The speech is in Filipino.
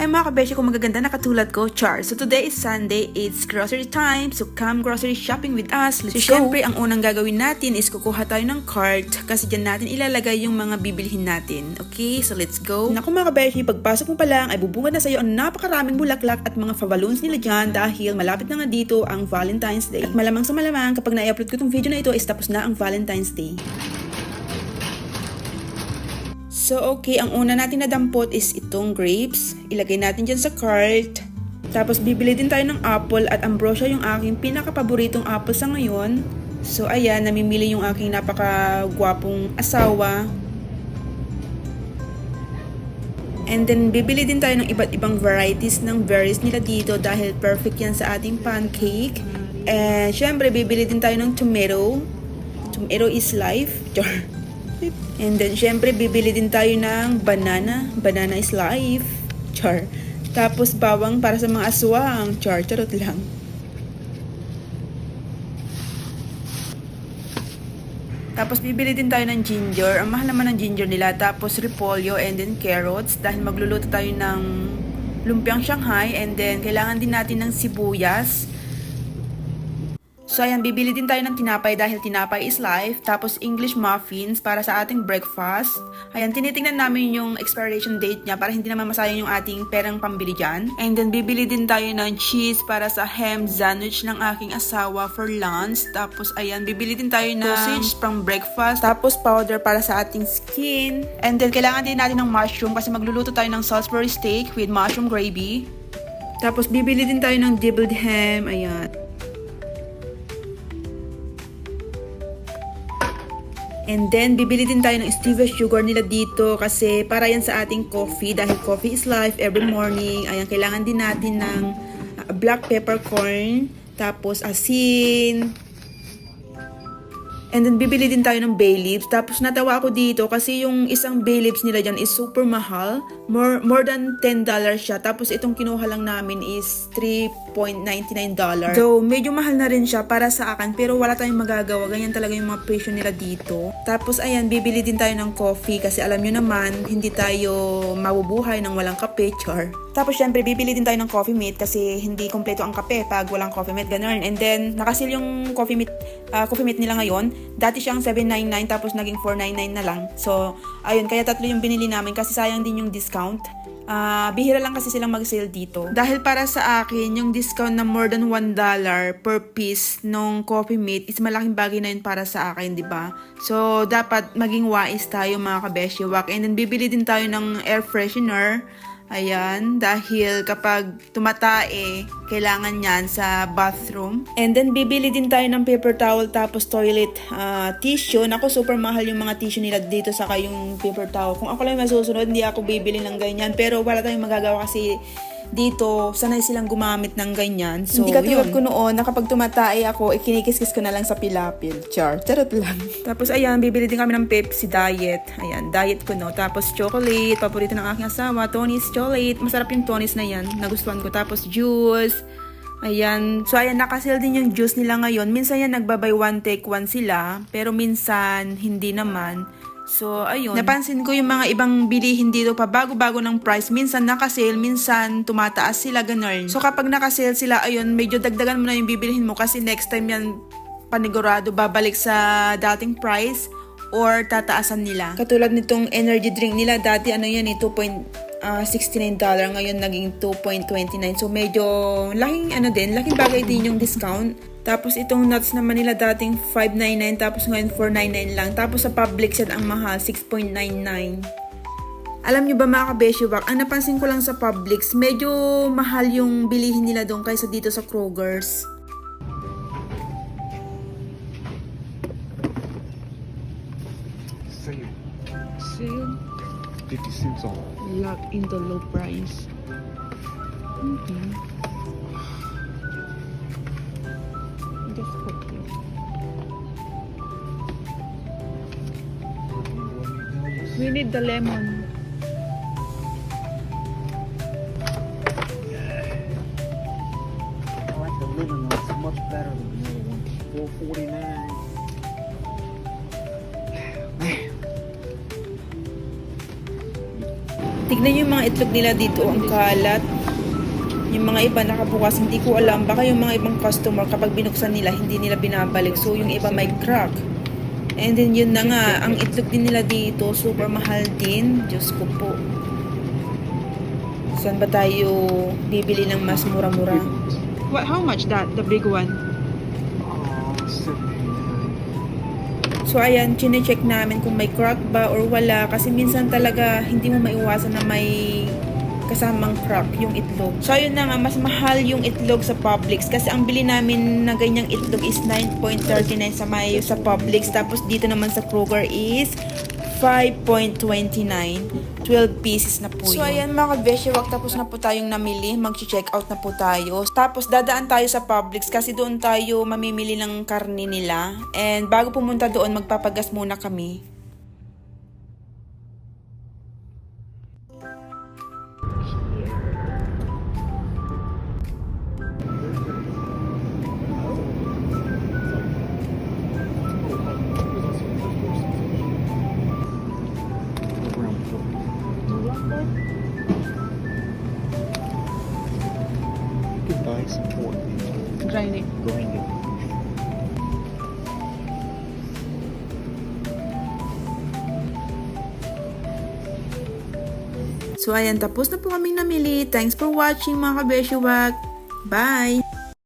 Hi mga kabeshi kung magaganda na katulad ko, Char. So today is Sunday, it's grocery time. So come grocery shopping with us. Let's so, syempre, ang unang gagawin natin is kukuha tayo ng cart kasi dyan natin ilalagay yung mga bibilihin natin. Okay, so let's go. Naku mga kabeshi, pagpasok mo pa lang ay bubungad na sa'yo ang napakaraming bulaklak at mga favaloons nila dyan dahil malapit na nga dito ang Valentine's Day. At malamang sa malamang kapag na-upload ko tong video na ito is tapos na ang Valentine's Day. So, okay, ang una natin na dampot is itong grapes. Ilagay natin dyan sa cart. Tapos, bibili din tayo ng apple at ambrosia yung aking pinaka-paboritong apple sa ngayon. So, ayan, namimili yung aking napaka-gwapong asawa. And then, bibili din tayo ng iba't ibang varieties ng berries nila dito dahil perfect yan sa ating pancake. And, syempre, bibili din tayo ng tomato. Tomato is life. Char. And then, syempre, bibili din tayo ng banana. Banana is life. Char. Tapos, bawang para sa mga aswang. Char, charot lang. Tapos, bibili din tayo ng ginger. Ang mahal naman ng ginger nila. Tapos, repolyo and then carrots. Dahil magluluto tayo ng lumpiang Shanghai. And then, kailangan din natin ng sibuyas. So ayan, bibili din tayo ng tinapay dahil tinapay is life. Tapos English muffins para sa ating breakfast. Ayan, tinitingnan namin yung expiration date niya para hindi naman masayang yung ating perang pambili dyan. And then bibili din tayo ng cheese para sa ham sandwich ng aking asawa for lunch. Tapos ayan, bibili din tayo ng sausage pang breakfast. Tapos powder para sa ating skin. And then kailangan din natin ng mushroom kasi magluluto tayo ng Salisbury steak with mushroom gravy. Tapos bibili din tayo ng deviled ham. Ayan. And then, bibili din tayo ng stevia sugar nila dito kasi para yan sa ating coffee dahil coffee is life every morning. Ayan, kailangan din natin ng uh, black peppercorn, tapos asin, And then, bibili din tayo ng bay leaves. Tapos, natawa ako dito kasi yung isang bay leaves nila dyan is super mahal. More, more than $10 siya. Tapos, itong kinuha lang namin is $3.99. So, medyo mahal na rin siya para sa akin. Pero wala tayong magagawa. Ganyan talaga yung mga presyo nila dito. Tapos, ayan, bibili din tayo ng coffee. Kasi alam nyo naman, hindi tayo mabubuhay ng walang kape. Char. Tapos, syempre, bibili din tayo ng coffee mate kasi hindi kompleto ang kape pag walang coffee mate. Ganun. And then, nakasil yung coffee mate, uh, coffee mate nila ngayon. Dati siyang 799 tapos naging 499 na lang. So, ayun, kaya tatlo yung binili namin kasi sayang din yung discount. Uh, bihira lang kasi silang mag-sale dito. Dahil para sa akin, yung discount na more than $1 per piece nung coffee mate is malaking bagay na yun para sa akin, di ba? So, dapat maging wise tayo mga kabeshi wak. And then, bibili din tayo ng air freshener. Ayan, dahil kapag tumatae, kailangan yan sa bathroom. And then, bibili din tayo ng paper towel tapos toilet uh, tissue. Naku, super mahal yung mga tissue nila dito sa yung paper towel. Kung ako lang masusunod, hindi ako bibili ng ganyan. Pero wala tayong magagawa kasi dito, sanay silang gumamit ng ganyan. So, Hindi katulad ko noon, na kapag tumatay ako, ikinikis-kis ko na lang sa pilapil. Char, charot lang. Tapos, ayan, bibili din kami ng Pepsi Diet. Ayan, diet ko, no. Tapos, chocolate, paborito ng aking asawa, Tony's Chocolate. Masarap yung Tony's na yan. Nagustuhan ko. Tapos, juice. Ayan. So, ayan, nakasale din yung juice nila ngayon. Minsan yan, nagbabay one take one sila. Pero minsan, hindi naman. So, ayun. Napansin ko yung mga ibang bilihin dito pa bago-bago ng price. Minsan nakasale, minsan tumataas sila, ganun. So, kapag nakasale sila, ayun, medyo dagdagan mo na yung bibilihin mo kasi next time yan panigurado babalik sa dating price or tataasan nila. Katulad nitong energy drink nila, dati ano yan eh, 2.69 uh, ngayon naging 2.29. So medyo laking ano din, laking bagay din yung discount. Tapos itong nuts naman nila dating 5.99 tapos ngayon 4.99 lang. Tapos sa public set ang mahal 6.99. Alam nyo ba mga kabeshiwak, ang napansin ko lang sa Publix, medyo mahal yung bilihin nila doon kaysa dito sa Kroger's. 50 cents off. Lock in the low price. Mm-hmm. Just cookie. We need the lemon. Tignan yung mga itlog nila dito, ang kalat. Yung mga iba nakabukas, hindi ko alam. Baka yung mga ibang customer, kapag binuksan nila, hindi nila binabalik. So, yung iba may crack. And then, yun na nga, ang itlog din nila dito, super mahal din. Diyos ko po. Saan ba tayo bibili ng mas mura-mura? What, how much that, the big one? So ayan, chine-check namin kung may crack ba or wala kasi minsan talaga hindi mo maiwasan na may kasamang crack yung itlog. So ayun na nga, mas mahal yung itlog sa Publix kasi ang bili namin na ganyang itlog is 9.39 sa may sa Publix tapos dito naman sa Kroger is 5.29. 12 pieces na po yun. So ayan mga kabeshiwak, tapos na po tayong namili. Mag-check out na po tayo. Tapos dadaan tayo sa Publix kasi doon tayo mamimili ng karne nila. And bago pumunta doon, magpapagas muna kami. Grind it. grind it. So ayan, tapos na po kaming namili. Thanks for watching mga kabeshiwak. Bye!